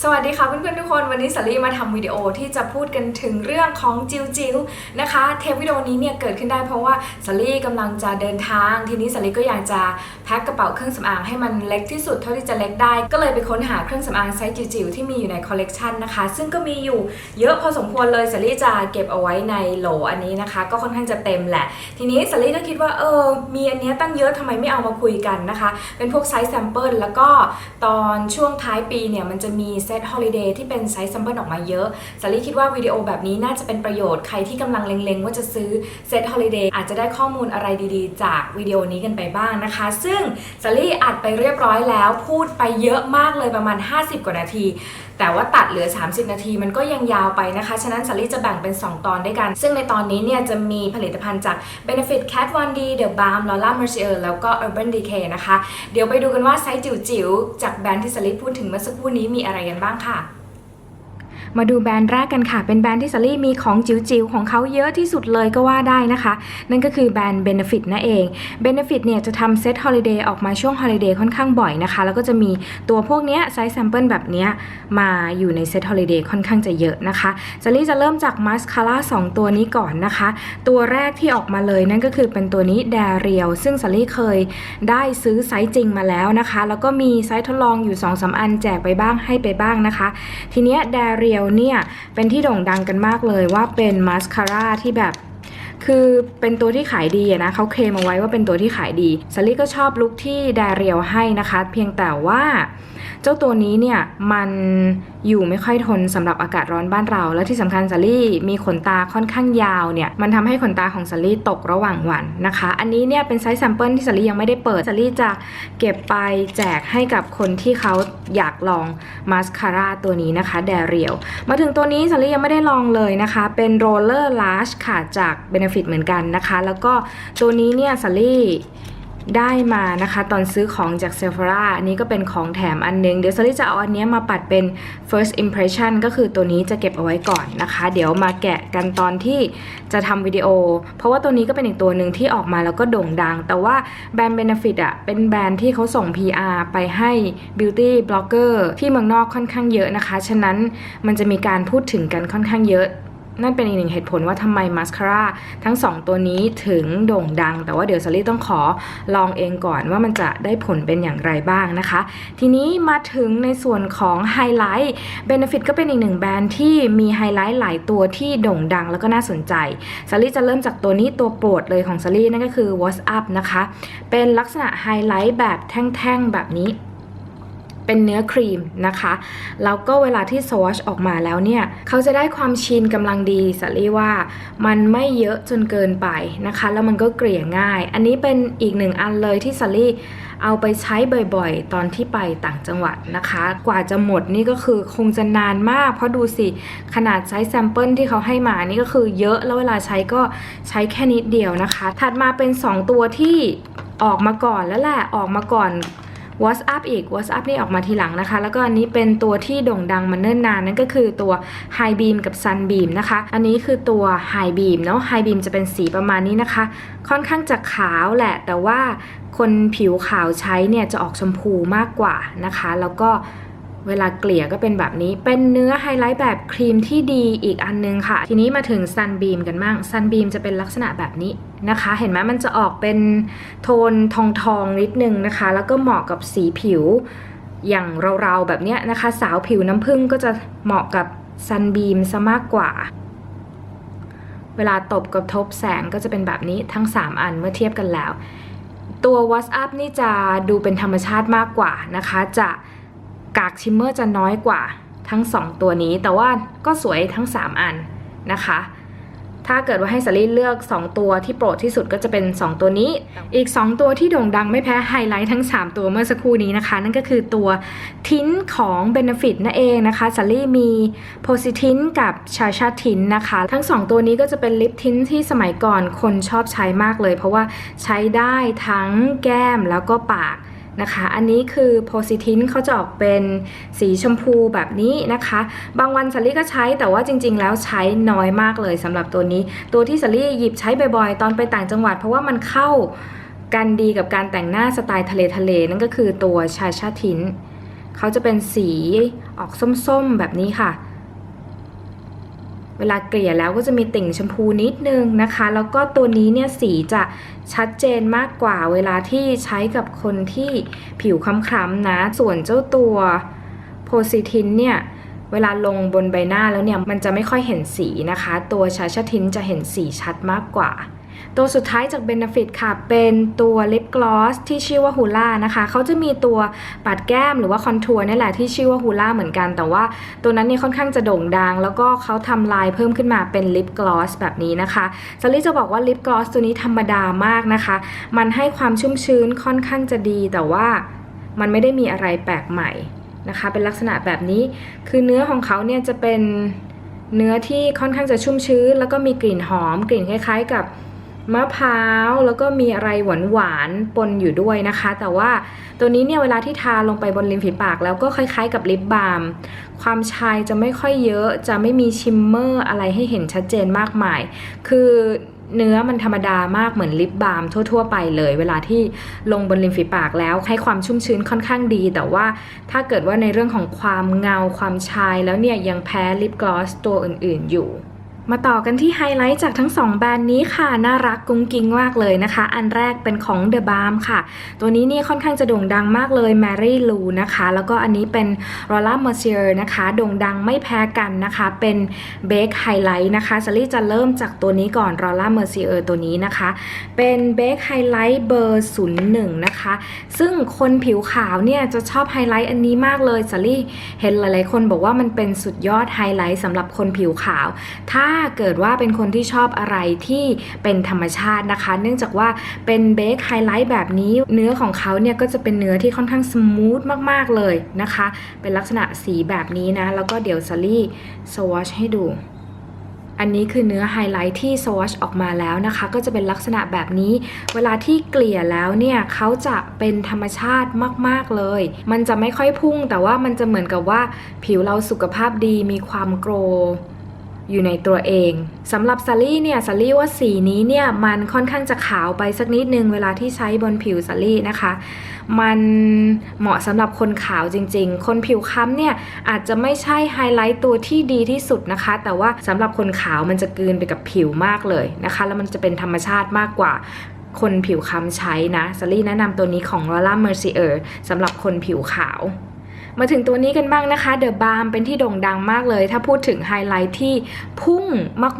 สวัสดีค่ะเพื่อนๆทุกคนวันนี้สาลีมาทำวิดีโอที่จะพูดกันถึงเรื่องของจิวจิวนะคะเทปวิดีโอนี้เนี่ยเกิดขึ้นได้เพราะว่าสาลีกำลังจะเดินทาง ทีนี้สาลีก็อยากจะแพ็คกระเป๋าเครื่องสำอางให้มันเล็กที่สุดเท่าที่จะเล็กได้ ก็เลยไปค้นหาเครื่องสำอางไซส์จิ๋วๆที่มีอยู่ในคอลเลกชันนะคะ ซึ่งก็มีอยู่เยอะพอสมควรเลยสาลีจะเก็บเอาไว้ในโหลอันนี้นะคะ ก็ค่อนข้างจะเต็มแหละ ทีนี้สาลีก็คิดว่าเออมีอันเนี้ยตั้งเยอะทำไมไม่เอามาคุยกันนะคะ เป็นพวกไซส์แซมเปิลแล้วก็ตอนช่วงท้ายปีเนี่ยมันจะมีเซตฮอลิเดย์ที่เป็นไซส์แซมเปิลออกมาเยอะสาลีคิดว่าวิดีโอแบบนี้น่าจะเป็นประโยชน์ใครที่กำลังเล็งๆ ว่าจะซื้อเซตฮอลิเดย์อาจจะได้ข้อมูลอะไรดีๆ จากวิดีโอนี้กันไปบ้างนะคะ ซึ่งสาลีอัดไปเรียบร้อยแล้วพูดไปเยอะมากเลยประมาณ 50 กว่านาที แต่ว่าตัดเหลือ 30 นาทีมันก็ยังยาวไปนะคะ ฉะนั้นสาลีจะแบ่งเป็น 2 ตอนด้วยกัน ซึ่งในตอนนี้เนี่ยจะมีผลิตภัณฑ์จาก Benefit Cat 1D The Balm Laura Mercier แล้วก็ Urban Decay นะคะ เดี๋ยวไปดูกันว่าไซส์จิ๋วๆจากแบรนด์ที่สาลีพูดถึงเมื่อสักครู่นี้มีอะไรบ้างค่ะ มาดูแบรนด์แรกกันค่ะ เป็นแบรนด์ที่ซารี่มีของจิ๋วๆ ของเขาเยอะที่สุดเลยก็ว่าได้นะคะ นั่นก็คือแบรนด์ Benefit นั่นเอง Benefit เนี่ยจะทำเซตฮอลิเดย์ออกมาช่วงฮอลิเดย์ค่อนข้างบ่อยนะคะ แล้วก็จะมีตัวพวกเนี้ยไซส์แซมเปิลแบบเนี้ยมาอยู่ในเซตฮอลิเดย์ค่อนข้างจะเยอะนะคะซารี่จะเริ่มจากมาสคาร่า2ตัวนี้ก่อนนะคะ ตัวแรกที่ออกมาเลยนั่นก็คือเป็นตัวนี้ d a r i e l ซึ่งซารี่เคยได้ซื้อไซส์จริงมาแล้วนะคะ แล้วก็มีไซส์ทดลองอยู่2อสอันแจกไปบ้างให้ไปบ้างนะคะ ทีเนี้ย d a r i e ลเนี่ย เป็นที่โด่งดังกันมากเลยว่าเป็นมาสคาร่าที่แบบคือเป็นตัวที่ขายดีนะเขาเคลมเอาไว้ว่าเป็นตัวที่ขายดีซาลี่ก็ชอบลุคที่แดเรียลให้นะคะ เพียงแต่ว่า เจ้าตัวนี้เนี่ยมันอยู่ไม่ค่อยทนสำหรับอากาศร้อนบ้านเรา และที่สำคัญสลี่มีขนตาค่อนข้างยาวเนี่ยมันทำให้ขนตาของสลี่ตกระหว่างวันนะคะ อันนี้เนี่ยเป็นไซส์แซมเปิลที่สลี่ยังไม่ได้เปิดสลี่จะเก็บไปแจกให้กับคนที่เขาอยากลองมาสคาร่าตัวนี้นะคะแดเรียลมาถึงตัวนี้สลี่ยังไม่ได้ลองเลยนะคะ เป็นโรลเลอร์ลาชค่ะจาก Benefit เหมือนกันนะคะ แล้วก็ตัวนี้เนี่ยสลี่ ได้มานะคะ ตอนซื้อของจาก Sephora อันนี้ก็เป็นของแถมอันนึง เดี๋ยวสลี่จะเอาอันนี้มาปัดเป็น first impression ก็คือตัวนี้จะเก็บเอาไว้ก่อนนะคะ เดี๋ยวมาแกะกันตอนที่จะทำวิดีโอ เพราะว่าตัวนี้ก็เป็นอีกตัวหนึ่งที่ออกมาแล้วก็โด่งดัง แต่ว่าแบรนด์ Benefit อะเป็นแบรนด์ที่เขาส่ง PR ไปให้ beauty blogger ที่เมืองนอกค่อนข้างเยอะนะคะ ฉะนั้นมันจะมีการพูดถึงกันค่อนข้างเยอะ นั่นเป็นอีกหนึ่งเหตุผลว่าทำไมมาสคาร่าทั้ง 2 ตัวนี้ถึงโด่งดัง แต่ว่าเดี๋ยวซารี่ต้องขอลองเองก่อนว่ามันจะได้ผลเป็นอย่างไรบ้างนะคะ ทีนี้มาถึงในส่วนของไฮไลท์ Benefit ก็เป็นอีกหนึ่งแบรนด์ที่มีไฮไลท์หลายตัวที่โด่งดังแล้วก็น่าสนใจซารี่จะเริ่มจากตัวนี้ตัวโปรดเลยของซารี่นั่นก็คือ What's Up นะคะ เป็นลักษณะไฮไลท์แบบแท่งๆแบบนี้ เป็นเนื้อครีมนะคะ แล้วก็เวลาที่สวอชออกมาแล้วเนี่ย เขาจะได้ความชินกำลังดีสัลี่ว่ามันไม่เยอะจนเกินไปนะคะ แล้วมันก็เกลี่ยง่าย อันนี้เป็นอีกหนึ่งอันเลยที่สัลี่เอาไปใช้บ่อยๆ ตอนที่ไปต่างจังหวัดนะคะ กว่าจะหมดนี่ก็คือคงจะนานมาก เพราะดูสิ ขนาดไซส์แซมเปิลที่เขาให้มานี่ก็คือเยอะแล้วเวลาใช้ก็ใช้แค่นิดเดียวนะคะ ถัดมาเป็น 2 ตัวที่ออกมาก่อนแล้วแหละออกมาก่อน WhatsApp อีก WhatsApp นี่ออกมาทีหลังนะคะ แล้วก็อันนี้เป็นตัวที่โด่งดังมาเนิ่นนานนั่นก็คือตัว High Beam กับ Sun Beam นะคะ อันนี้คือตัว High Beam เนาะ High Beam จะเป็นสีประมาณนี้นะคะ ค่อนข้างจะขาวแหละ แต่ว่าคนผิวขาวใช้เนี่ยจะออกชมพูมากกว่านะคะ แล้วก็เวลาเกลี่ยก็เป็นแบบนี้ เป็นเนื้อไฮไลท์แบบครีมที่ดีอีกอันนึงค่ะ ทีนี้มาถึง Sun Beam กันบ้าง Sun Beam จะเป็นลักษณะแบบนี้ นะคะ เห็นไหมมันจะออกเป็นโทนทองทองๆนิดนึงนะคะ แล้วก็เหมาะกับสีผิวอย่างเราๆแบบเนี้ยนะคะ สาวผิวน้ำผึ้งก็จะเหมาะกับ Sun Beam ซะมากกว่า เวลาตบกับทบแสงก็จะเป็นแบบนี้ทั้ง 3 อันเมื่อเทียบกันแล้ว ตัว WhatsApp นี่จะดูเป็นธรรมชาติมากกว่านะคะ จะกากชิมเมอร์จะน้อยกว่าทั้ง 2 ตัวนี้ แต่ว่าก็สวยทั้ง 3 อันนะคะ ถ้าเกิดว่าให้สลี่เลือก 2 ตัวที่โปรดที่สุดก็จะเป็น 2 ตัวนี้ อีก 2 ตัวที่โด่งดังไม่แพ้ไฮไลท์ทั้ง 3 ตัวเมื่อสักครู่นี้นะคะ นั่นก็คือตัวทินของ Benefit นั่นเองนะคะสลี่มีโพซิทินกับชาชาทินนะคะ ทั้ง 2 ตัวนี้ก็จะเป็นลิปทินที่สมัยก่อนคนชอบใช้มากเลย เพราะว่าใช้ได้ทั้งแก้มแล้วก็ปาก นะคะ อันนี้คือโพซิทินเขาจะออกเป็นสีชมพูแบบนี้นะคะ บางวันสลี่ก็ใช้แต่ว่าจริง ๆ แล้วใช้น้อยมากเลยสำหรับตัวนี้ ตัวที่สลี่หยิบใช้บ่อยๆ ตอนไปต่างจังหวัด เพราะว่ามันเข้ากันดีกับการแต่งหน้าสไตล์ทะเลทะเลนั่นก็คือตัวชาชาทินเขาจะเป็นสีออกส้มๆแบบนี้ค่ะ เวลาเกลี่ยแล้วก็จะมีติ่งชมพูนิดนึงนะคะ แล้วก็ตัวนี้เนี่ยสีจะชัดเจนมากกว่าเวลาที่ใช้กับคนที่ผิวคล้ำๆนะ ส่วนเจ้าตัวโพซิทินเนี่ยเวลาลงบนใบหน้าแล้วเนี่ยมันจะไม่ค่อยเห็นสีนะคะ ตัวชาชาทินจะเห็นสีชัดมากกว่า ตัวสุดท้ายจาก Benefit ค่ะ เป็นตัวลิปกลอสที่ชื่อว่าฮูล่านะคะ เขาจะมีตัวปัดแก้มหรือว่าคอนทัวร์นี่แหละที่ชื่อว่าฮูล่าเหมือนกัน แต่ว่าตัวนั้นเนี่ยค่อนข้างจะโด่งดัง แล้วก็เขาทำลายเพิ่มขึ้นมาเป็นลิปกลอสแบบนี้นะคะซารี่จะบอกว่าลิปกลอสตัวนี้ธรรมดามากนะคะ มันให้ความชุ่มชื้นค่อนข้างจะดี แต่ว่ามันไม่ได้มีอะไรแปลกใหม่นะคะ เป็นลักษณะแบบนี้ คือเนื้อของเขาเนี่ยจะเป็นเนื้อที่ค่อนข้างจะชุ่มชื้น แล้วก็มีกลิ่นหอม กลิ่นคล้าย ๆ กับ มะพร้าวแล้วก็มีอะไรหวานหวานๆปนอยู่ด้วยนะคะ แต่ว่าตัวนี้เนี่ยเวลาที่ทาลงไปบนริมฝีปาก แล้วก็คล้ายๆกับลิปบาล์มความชายจะไม่ค่อยเยอะจะไม่มีชิมเมอร์อะไรให้เห็นชัดเจนมากมาย คือเนื้อมันธรรมดามากเหมือนลิปบาล์มทั่ว ๆ ไปเลย เวลาที่ลงบนริมฝีปากแล้วให้ความชุ่มชื้นค่อนข้างดี แต่ว่าถ้าเกิดว่าในเรื่องของความเงาความชายแล้วเนี่ยยังแพ้ลิปกลอสตัวอื่น ๆอยู่ มาต่อกันที่ไฮไลท์จากทั้ง 2 แบรนด์นี้ค่ะ น่ารักกุ้งกิ้งมากเลยนะคะ อันแรกเป็นของ The Balm ค่ะ ตัวนี้นี่ค่อนข้างจะโด่งดังมากเลย Mary Lou นะคะ แล้วก็อันนี้เป็น Rolla Mercier นะคะ โด่งดังไม่แพ้กันนะคะ เป็น Bake Highlight นะคะซารี่จะเริ่มจากตัวนี้ก่อน Rolla Mercier ตัวนี้นะคะ เป็น Bake Highlight เบอร์01 นะคะ ซึ่งคนผิวขาวเนี่ยจะชอบไฮไลท์อันนี้มากเลยซารี่เห็นหลายๆคนบอกว่ามันเป็นสุดยอดไฮไลท์สำหรับคนผิวขาว ถ้าเกิดว่าเป็นคนที่ชอบอะไรที่เป็นธรรมชาตินะคะ เนื่องจากว่าเป็นเบคไฮไลท์แบบนี้เนื้อของเขาเนี่ยก็จะเป็นเนื้อที่ค่อนข้างสมูทมากๆเลยนะคะ เป็นลักษณะสีแบบนี้นะ แล้วก็เดี๋ยวซารี่สวอชให้ดูอันนี้คือเนื้อไฮไลท์ที่สวอชออกมาแล้วนะคะ ก็จะเป็นลักษณะแบบนี้ เวลาที่เกลี่ยแล้วเนี่ยเขาจะเป็นธรรมชาติมาก ๆ เลย มันจะไม่ค่อยพุ่ง แต่ว่ามันจะเหมือนกับว่าผิวเราสุขภาพดีมีความโกร อยู่ในตัวเองสำหรับซารี่เนี่ยซารี่ว่าสีนี้เนี่ยมันค่อนข้างจะขาวไปสักนิดนึงเวลาที่ใช้บนผิวซารี่นะคะ มันเหมาะสำหรับคนขาวจริง ๆ คนผิวค้ำเนี่ยอาจจะไม่ใช่ไฮไลท์ตัวที่ดีที่สุดนะคะ แต่ว่าสำหรับคนขาวมันจะกืนไปกับผิวมากเลยนะคะ แล้วมันจะเป็นธรรมชาติมากกว่าคนผิวค้ำใช้นะซารี่แนะนำตัวนี้ของ Lola Mercier สำหรับคนผิวขาว มาถึงตัวนี้กันบ้างนะคะ The Balm เป็นที่โด่งดังมากเลย ถ้าพูดถึงไฮไลท์ที่พุ่ง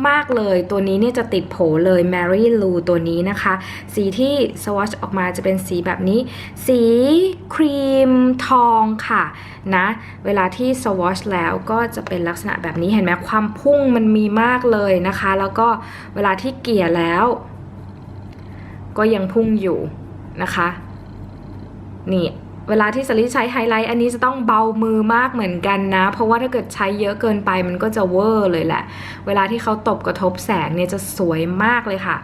มากๆเลย ตัวนี้เนี่ยจะติดโผเลย Mary Lou ตัวนี้นะคะ สีที่สวอชออกมาจะเป็นสีแบบนี้ สีครีมทองค่ะนะเวลาที่สวอชแล้วก็จะเป็นลักษณะแบบนี้เห็นไหมความพุ่งมันมีมากเลยนะคะ แล้วก็เวลาที่เกลี่ยแล้ว ก็ยังพุ่งอยู่นะคะ นี่ เวลาที่สลิใช้ไฮไลท์อันนี้จะต้องเบามือมากเหมือนกันนะ เพราะว่าถ้าเกิดใช้เยอะเกินไปมันก็จะเวอร์เลยแหละ เวลาที่เขาตบกระทบแสงเนี่ยจะสวยมากเลยค่ะ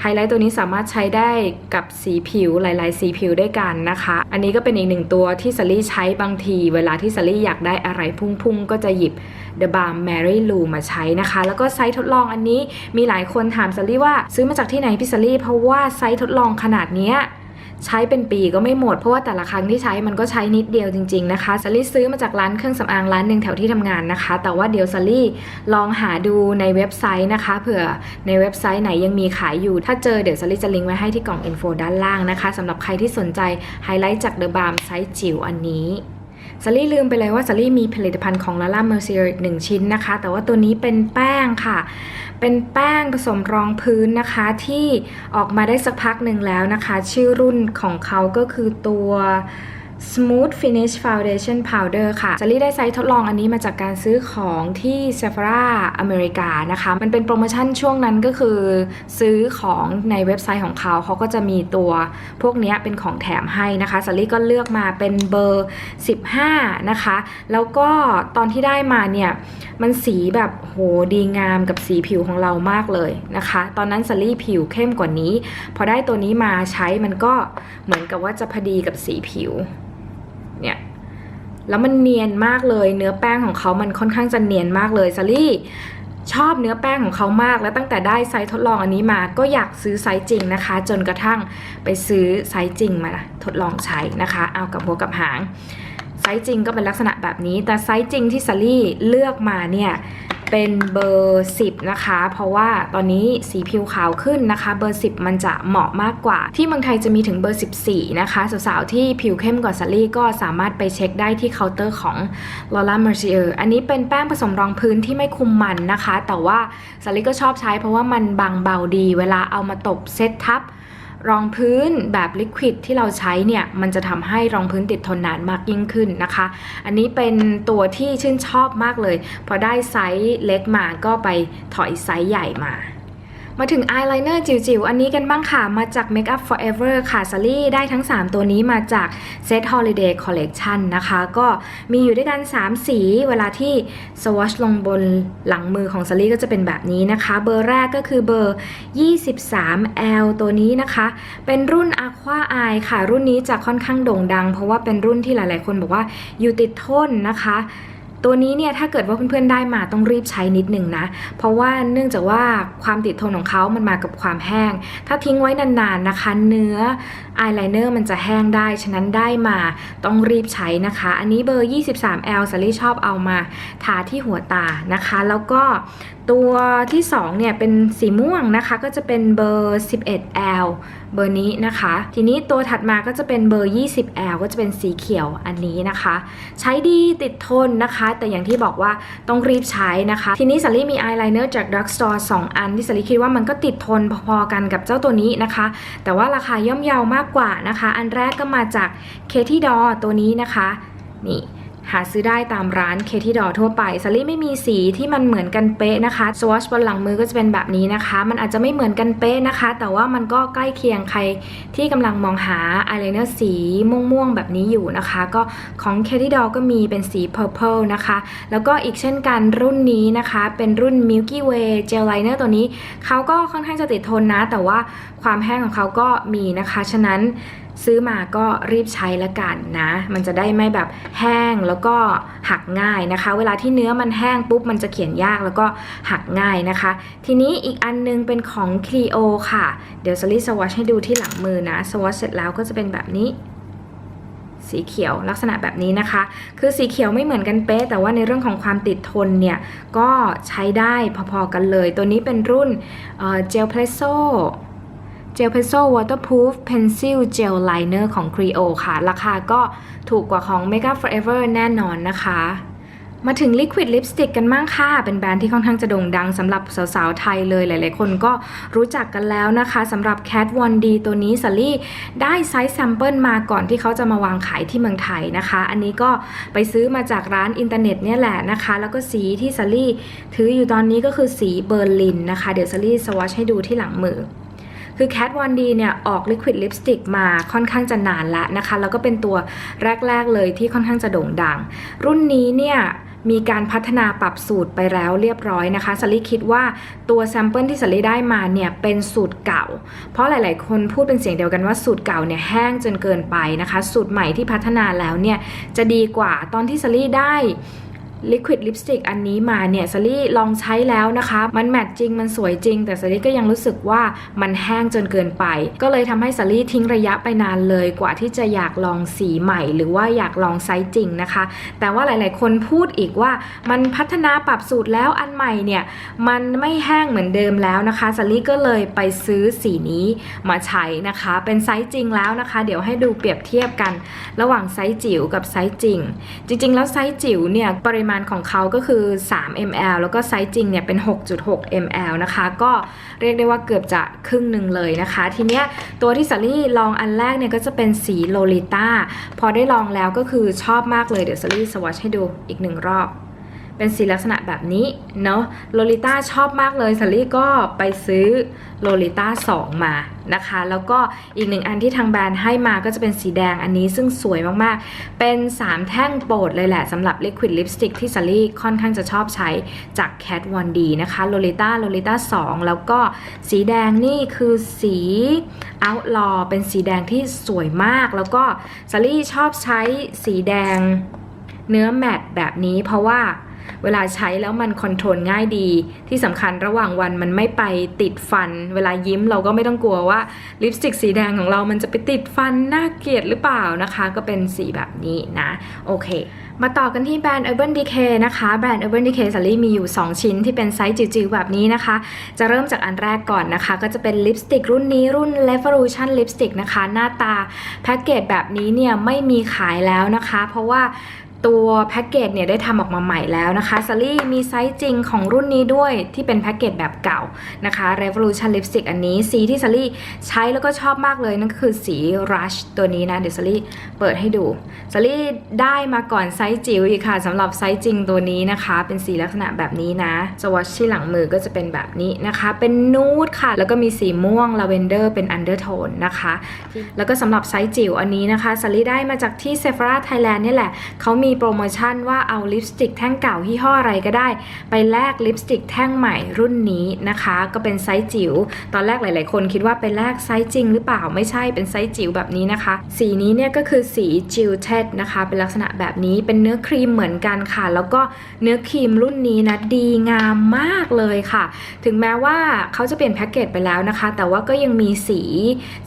ไฮไลท์ตัวนี้สามารถใช้ได้กับสีผิวหลาย ๆ สีผิวด้วยกันนะคะ อันนี้ก็เป็นอีกหนึ่งตัวที่สลี่ใช้บางที เวลาที่สลี่อยากได้อะไรพุ่ง ๆ ก็จะหยิบ The Balm Mary Lou มาใช้นะคะ แล้วก็ไซส์ทดลองอันนี้มีหลายคนถามสลี่ว่าซื้อมาจากที่ไหนพี่สลี่เพราะว่าไซส์ทดลองขนาดเนี้ย ใช้เป็นปีก็ไม่หมด เพราะว่าแต่ละครั้งที่ใช้มันก็ใช้นิดเดียวจริง ๆนะคะซารี่ซื้อมาจากร้านเครื่องสำอางร้านหนึ่งแถวที่ทำงานนะคะ แต่ว่าเดี๋ยวซารี่ลองหาดูในเว็บไซต์นะคะเผื่อในเว็บไซต์ไหนยังมีขายอยู่ ถ้าเจอเดี๋ยวซารี่จะลิงก์ไว้ให้ที่กล่องอินโฟด้านล่างนะคะสำหรับใครที่สนใจไฮไลท์จากเดอะบาร์มไซส์จิ๋วอันนี้ ซารี่ลืมไปเลยว่าซารี่มีผลิตภัณฑ์ของ Lala Mercier อีกหนึ่งชิ้นนะคะ แต่ว่าตัวนี้เป็นแป้งค่ะ เป็นแป้งผสมรองพื้นนะคะที่ออกมาได้สักพักหนึ่งแล้วนะคะ ชื่อรุ่นของเขาก็คือตัว Smooth Finish Foundation Powder ค่ะซารี่ได้ไซส์ทดลองอันนี้มาจากการซื้อของที่ Sephora อเมริกานะคะ มันเป็นโปรโมชั่นช่วงนั้นก็คือซื้อของในเว็บไซต์ของเขา เขาก็จะมีตัวพวกนี้เป็นของแถมให้นะคะซารี่ก็เลือกมาเป็นเบอร์ 15 นะคะ แล้วก็ตอนที่ได้มาเนี่ย มันสีแบบโหดีงามกับสีผิวของเรามากเลยนะคะ ตอนนั้นซารี่ผิวเข้มกว่านี้ พอได้ตัวนี้มาใช้มันก็เหมือนกับว่าจะพอดีกับสีผิว แล้วมันเนียนมากเลย เนื้อแป้งของเขามันค่อนข้างจะเนียนมากเลยซารี่ชอบเนื้อแป้งของเขามาก และตั้งแต่ได้ไซส์ทดลองอันนี้มา ก็อยากซื้อไซส์จริงนะคะ จนกระทั่งไปซื้อไซส์จริงมาทดลองใช้นะคะ เอากับหัวกับหางไซส์จริงก็เป็นลักษณะแบบนี้ แต่ไซส์จริงที่ซารี่เลือกมาเนี่ย เป็นเบอร์ 10 นะคะ เพราะว่าตอนนี้สีผิวขาวขึ้นนะคะ เบอร์ 10 มันจะเหมาะมากกว่า ที่เมืองไทยจะมีถึงเบอร์ 14 นะคะสาวๆที่ผิวเข้มกว่าซารี่ก็สามารถไปเช็คได้ที่เคาน์เตอร์ของ Laura Mercier อันนี้เป็นแป้งผสมรองพื้นที่ไม่คุมมันนะคะ แต่ว่าซารี่ก็ชอบใช้เพราะว่ามันบางเบาดี เวลาเอามาตบเซตทับ รองพื้นแบบลิควิดที่เราใช้เนี่ย มันจะทำให้รองพื้นติดทนนานมากยิ่งขึ้นนะคะ อันนี้เป็นตัวที่ชื่นชอบมากเลย พอได้ไซส์เล็กมาก็ไปถอยไซส์ใหญ่มา มาถึงอายไลเนอร์จิ๋วๆ อันนี้กันบ้างค่ะ มาจาก Makeup Forever ค่ะซารี่ได้ทั้ง 3 ตัวนี้มาจาก Set Holiday Collection นะคะ ก็มีอยู่ด้วยกัน 3 สี เวลาที่ swatch ลงบนหลังมือของซารี่ก็จะเป็นแบบนี้นะคะ เบอร์แรกก็คือเบอร์ 23L ตัวนี้นะคะ เป็นรุ่น Aqua Eye ค่ะ รุ่นนี้จะค่อนข้างโด่งดัง เพราะว่าเป็นรุ่นที่หลายๆ คนบอกว่าอยู่ติดทนนะคะ ตัวนี้เนี่ยถ้าเกิดว่าเพื่อนๆได้มาต้องรีบใช้นิดหนึ่งนะ เพราะว่าเนื่องจากว่าความติดทนของเขามันมากับความแห้ง ถ้าทิ้งไว้นานๆนะคะ เนื้ออายไลเนอร์มันจะแห้งได้ ฉะนั้นได้มาต้องรีบใช้นะคะ อันนี้เบอร์ 23L ซารี่ชอบเอามาทาที่หัวตานะคะ แล้วก็ตัวที่2เนี่ยเป็นสีม่วงนะคะก็จะเป็นเบอร์ 11L เบอร์นี้นะคะ ทีนี้ตัวถัดมาก็จะเป็นเบอร์ 20L ก็จะเป็นสีเขียวอันนี้นะคะ ใช้ดีติดทนนะคะ แต่อย่างที่บอกว่าต้องรีบใช้นะคะ ทีนี้สาลี่มีอายไลเนอร์จาก Drug Store 2 อัน ที่สาลี่คิดว่ามันก็ติดทนพอๆกันกับเจ้าตัวนี้นะคะ แต่ว่าราคาย่อมเยาวมากกว่านะคะ อันแรกก็มาจาก k t d o ตัวนี้นะคะนี่ หาซื้อได้ตามร้านเคที่ดอทั่วไปซารี่ไม่มีสีที่มันเหมือนกันเป๊ะนะคะสวอชบนหลังมือก็จะเป็นแบบนี้นะคะ มันอาจจะไม่เหมือนกันเป๊ะนะคะ แต่ว่ามันก็ใกล้เคียงใครที่กำลังมองหาอายไลเนอร์สีม่วงๆแบบนี้อยู่นะคะ ก็ของเคที่ดอก็มีเป็นสี purple นะคะ แล้วก็อีกเช่นกันรุ่นนี้นะคะ เป็นรุ่น Milky Way Gel Liner ตัวนี้เขาก็ค่อนข้างจะติดทนนะ แต่ว่าความแห้งของเขาก็มีนะคะ ฉะนั้น ซื้อมาก็รีบใช้ละกันนะ มันจะได้ไม่แบบแห้งแล้วก็หักง่ายนะคะ เวลาที่เนื้อมันแห้งปุ๊บมันจะเขียนยากแล้วก็หักง่ายนะคะ ทีนี้อีกอันนึงเป็นของ Clio ค่ะ เดี๋ยวสลิสวอชให้ดูที่หลังมือนะ สวอชเสร็จแล้วก็จะเป็นแบบนี้สีเขียวลักษณะแบบนี้นะคะ คือสีเขียวไม่เหมือนกันเป๊ะ แต่ว่าในเรื่องของความติดทนเนี่ย ก็ใช้ได้พอๆกันเลย ตัวนี้เป็นรุ่นเจลเพลโซ เจลเพน c ซ Waterproof Pencil Gel Liner ของ Creo ค่ะ ราคาก็ถูกกว่าของ Makeup Forever แน่นอนนะคะ มาถึง Liquid Lipstick กันบ้างค่ะ เป็นแบรนด์ที่ค่อนข้างจะโด่งดังสำหรับสาวๆ ไทยเลยหลายๆ คนก็รู้จักกันแล้วนะคะสำหรับ Cat One D ตัวนี้สลี่ได้ไซส์แซมเปิลมาก่อนที่เขาจะมาวางขายที่เมืองไทยนะคะ อันนี้ก็ไปซื้อมาจากร้านอินเทอร์เน็ตเนี่ยแหละนะคะ แล้วก็สีที่สลี่ถืออยู่ตอนนี้ก็คือสีเบอร์ลินนะคะ เดี๋ยวสลี่สวอชให้ดูที่หลังมือ คือ Cat One D เนี่ยออก Liquid Lipstick มาค่อนข้างจะนานล้วนะคะ แล้วก็เป็นตัวแรก ๆเลยที่ค่อนข้างจะโด่งดัง รุ่นนี้เนี่ยมีการพัฒนาปรับสูตรไปแล้วเรียบร้อยนะคะสลี่คิดว่าตัวแซมเปิลที่สลี่ได้มาเนี่ยเป็นสูตรเก่า เพราะหลายๆ คนพูดเป็นเสียงเดียวกันว่าสูตรเก่าเนี่ยแห้งจนเกินไปนะคะ สูตรใหม่ที่พัฒนาแล้วเนี่ยจะดีกว่าตอนที่สลี่ได้ Liquid Lipstick อันนี้มาเนี่ยซารี่ลองใช้แล้วนะคะ มันแมทจริงมันสวยจริง แต่ซารี่ก็ยังรู้สึกว่ามันแห้งจนเกินไป ก็เลยทำให้ซารี่ทิ้งระยะไปนานเลยกว่าที่จะอยากลองสีใหม่ หรือว่าอยากลองไซส์จริงนะคะ แต่ว่าหลายๆ คนพูดอีกว่ามันพัฒนาปรับสูตรแล้วอันใหม่เนี่ยมันไม่แห้งเหมือนเดิมแล้วนะคะซารี่ก็เลยไปซื้อสีนี้มาใช้นะคะ เป็นไซส์จริงแล้วนะคะ เดี๋ยวให้ดูเปรียบเทียบกัน ระหว่างไซส์จิ๋วกับไซส์จริง จริง ๆ แล้วไซส์จิ๋วเนี่ยปริมาณมาณของเขาก็คือ 3 ml แล้วก็ไซส์จริงเนี่ยเป็น 6.6 ml นะคะ ก็เรียกได้ว่าเกือบจะครึ่งหนึ่งเลยนะคะ ทีเนี้ยตัวที่สาลี่ลองอันแรกเนี่ยก็จะเป็นสีโลลิต้าพอได้ลองแล้วก็คือชอบมากเลยเดี๋ยวสาลี่สวอชให้ดูอีกหนึ่งรอบเป็นสีลักษณะแบบนี้เนาะโลลิต้าชอบมากเลยสาลี่ก็ไปซื้อโลลิต้า2มา นะคะ แล้วก็อีกหนึ่งอันที่ทางแบรนด์ให้มาก็จะเป็นสีแดงอันนี้ซึ่งสวยมากๆ เป็น 3 แท่งโปรดเลยแหละสำหรับ Liquid Lipstick ที่สาลี่ค่อนข้างจะชอบใช้จาก Cat One D นะคะ Lolita Lolita 2 แล้วก็สีแดงนี่คือสี Outlaw เป็นสีแดงที่สวยมาก แล้วก็สาลี่ชอบใช้สีแดงเนื้อแมตต์แบบนี้เพราะว่า เวลาใช้แล้วมันคอนโทรลง่ายดี ที่สำคัญระหว่างวันมันไม่ไปติดฟัน เวลายิ้มเราก็ไม่ต้องกลัวว่าลิปสติกสีแดงของเรามันจะไปติดฟันน่าเกลียดหรือเปล่านะคะ ก็เป็นสีแบบนี้นะ โอเค มาต่อกันที่แบรนด์ Urban Decay นะคะแบรนด์ Urban Decay สาลี่มีอยู่ 2 ชิ้นที่เป็นไซส์จิ๋วๆแบบนี้นะคะ จะเริ่มจากอันแรกก่อนนะคะ ก็จะเป็นลิปสติกรุ่นนี้รุ่น Revolution Lipstick นะคะ หน้าตาแพ็กเกจแบบนี้เนี่ยไม่มีขายแล้วนะคะ เพราะว่า ตัวแพ็กเกจเนี่ยได้ทำออกมาใหม่แล้วนะคะซารี่มีไซส์จริงของรุ่นนี้ด้วยที่เป็นแพ็กเกจแบบเก่านะคะ Revolution Lipstick อันนี้สีที่ซารี่ใช้แล้วก็ชอบมากเลยนั่นก็คือสี Rush ตัวนี้นะ เดี๋ยวซารี่เปิดให้ดูซารี่ได้มาก่อนไซส์จิ๋วอีกค่ะสำหรับไซส์จริงตัวนี้นะคะ เป็นสีลักษณะแบบนี้นะสวอชที่หลังมือก็จะเป็นแบบนี้นะคะ เป็นนูดค่ะ แล้วก็มีสีม่วงลาเวนเดอร์เป็นอันเดอร์โทนนะคะ แล้วก็สำหรับไซส์จิ๋วอันนี้นะคะซารี่ได้มาจากที่ Sephora Thailand นี่แหละเขามีีโปรโมชั่นว่าเอาลิปสติกแท่งเก่ายี่ห้ออะไรก็ได้ ไปแลกลิปสติกแท่งใหม่รุ่นนี้นะคะ ก็เป็นไซส์จิ๋วตอนแรกหลาย ๆ คนคิดว่าไปแลกไซส์จริงหรือเปล่าไม่ใช่เป็นไซส์จิ๋วแบบนี้นะคะ สีนี้เนี่ยก็คือสีจิวเทดนะคะ เป็นลักษณะแบบนี้เป็นเนื้อครีมเหมือนกันค่ะ แล้วก็เนื้อครีมรุ่นนี้นะดีงามมากเลยค่ะ ถึงแม้ว่าเขาจะเปลี่ยนแพ็กเกจไปแล้วนะคะ แต่ว่าก็ยังมีสี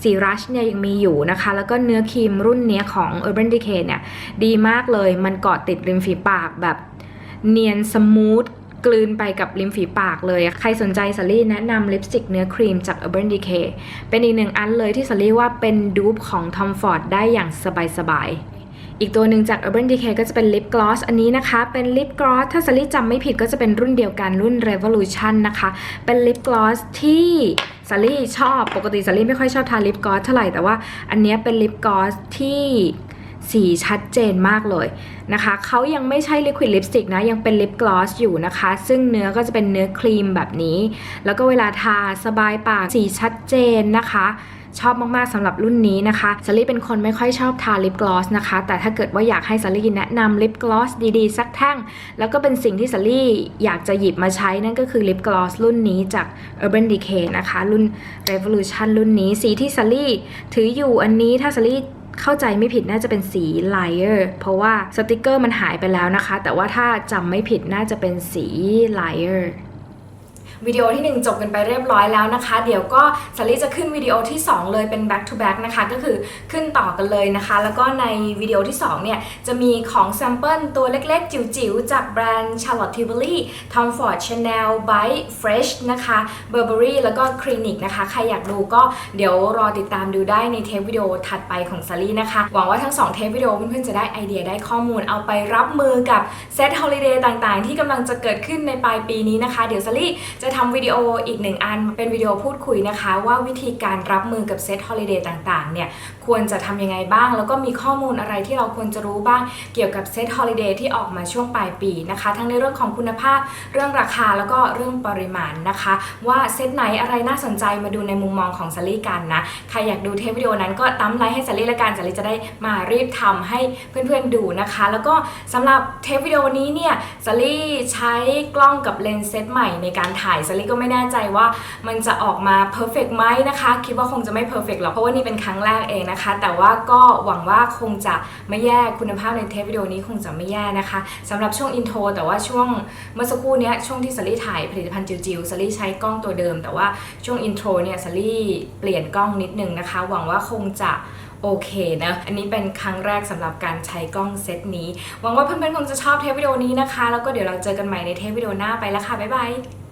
สีรัชเนี่ยยังมีอยู่นะคะ แล้วก็เนื้อครีมรุ่นเนี้ยของ Urban Decay เนี่ยดีมากเลยมันเกาะติดริมฝีปากแบบเนียนสมูทกลืนไปกับริมฝีปากเลย ใครสนใจสลี่แนะนำลิปสติกเนื้อครีมจาก Urban Decay เป็นอีกหนึ่งอันเลยที่สลี่ว่าเป็นดูปของ Tom Ford ได้อย่างสบายๆอีกตัวหนึ่งจาก Urban Decay ก็จะเป็นลิปกลอสอันนี้นะคะ เป็นลิปกลอสถ้าสลี่จำไม่ผิดก็จะเป็นรุ่นเดียวกันรุ่น Revolution นะคะ เป็นลิปกลอสที่สลี่ชอบปกติสลี่ไม่ค่อยชอบทาลิปกลอสเท่าไหร่แต่ว่าอันนี้เป็นลิปกลอสที่ สีชัดเจนมากเลยนะคะ เขายังไม่ใช่ลิควิดลิปสติกนะ ยังเป็นลิปกลอสอยู่นะคะ ซึ่งเนื้อก็จะเป็นเนื้อครีมแบบนี้ แล้วก็เวลาทาสบายปาก สีชัดเจนนะคะชอบมากๆสำหรับรุ่นนี้นะคะซารี่เป็นคนไม่ค่อยชอบทาลิปกลอสนะคะ แต่ถ้าเกิดว่าอยากให้ซารี่แนะนำลิปกลอสดีๆ สักแท่ง แล้วก็เป็นสิ่งที่ซารี่อยากจะหยิบมาใช้นั่นก็คือลิปกลอสรุ่นนี้จาก Urban Decay นะคะ รุ่น Revolution รุ่นนี้สีที่ซารี่ถืออยู่อันนี้ถ้าซารี่ เข้าใจไม่ผิดน่าจะเป็นสี Liar เพราะว่าสติกเกอร์มันหายไปแล้วนะคะ แต่ว่าถ้าจำไม่ผิดน่าจะเป็นสี Liar วิดีโอที่ 1 จบกันไปเรียบร้อยแล้วนะคะ เดี๋ยวก็สลิจะขึ้นวิดีโอที่ 2 เลยเป็น back to back นะคะ ก็คือขึ้นต่อกันเลยนะคะ แล้วก็ในวิดีโอที่ 2 เนี่ย จะมีของแซมเปิลตัวเล็กๆ จิ๋วๆ จากแบรนด์ Charlotte Tilbury Tom Ford Chanel Bite Fresh นะคะ Burberry แล้วก็ Clinique นะคะ ใครอยากดูก็เดี๋ยวรอติดตามดูได้ในเทปวิดีโอถัดไปของซารีนะคะ หวังว่าทั้ง 2 เทปวิดีโอเพื่อนๆจะได้ไอเดียได้ข้อมูลเอาไปรับมือกับเซตฮอลิเดย์ต่างๆ ที่กำลังจะเกิดขึ้นในปลายปีนี้นะคะ เดี๋ยวซารีจะจะทำวิดีโออีกหนึ่งอันเป็นวิดีโอพูดคุยนะคะ ว่าวิธีการรับมือกับเซตฮอลิเดย์ต่างๆเนี่ยควรจะทำยังไงบ้าง แล้วก็มีข้อมูลอะไรที่เราควรจะรู้บ้างเกี่ยวกับเซตฮอลิเดย์ที่ออกมาช่วงปลายปีนะคะ ทั้งในเรื่องของคุณภาพเรื่องราคาแล้วก็เรื่องปริมาณนะคะ ว่าเซตไหนอะไรน่าสนใจมาดูในมุมมองของซารี่กันนะใครอยากดูเทปวิดีโอนั้นก็ตั้มไลค์ให้ซารี่ละกันซารี่จะได้มารีบทำให้เพื่อนๆดูนะคะ แล้วก็สำหรับเทปวิดีโอนี้เนี่ยซารี่ใช้กล้องกับเลนส์เซตใหม่ในการถ่ายซารี่ก็ไม่แน่ใจว่ามันจะออกมาเพอร์เฟกไหมนะคะ คิดว่าคงจะไม่เพอร์เฟกหรอกเพราะว่านี่เป็นครั้งแรกเองนะคะ แต่ว่าก็หวังว่าคงจะไม่แย่คุณภาพในเทปวิดีโอนี้คงจะไม่แย่นะคะสำหรับช่วงอินโทรแต่ว่าช่วงเมื่อสักครู่นี้ช่วงที่ซารี่ถ่ายผลิตภัณฑ์จิ๋วๆซารี่ใช้กล้องตัวเดิม แต่ว่าช่วงอินโทรเนี่ยซารี่เปลี่ยนกล้องนิดนึงนะคะ หวังว่าคงจะโอเคนะ อันนี้เป็นครั้งแรกสำหรับการใช้กล้องเซตนี้ หวังว่าเพื่อนๆคงจะชอบเทปวิดีโอนี้นะคะ แล้วก็เดี๋ยวเราเจอกันใหม่ในเทปวิดีโอหน้าไปแล้วค่ะ บ๊ายบาย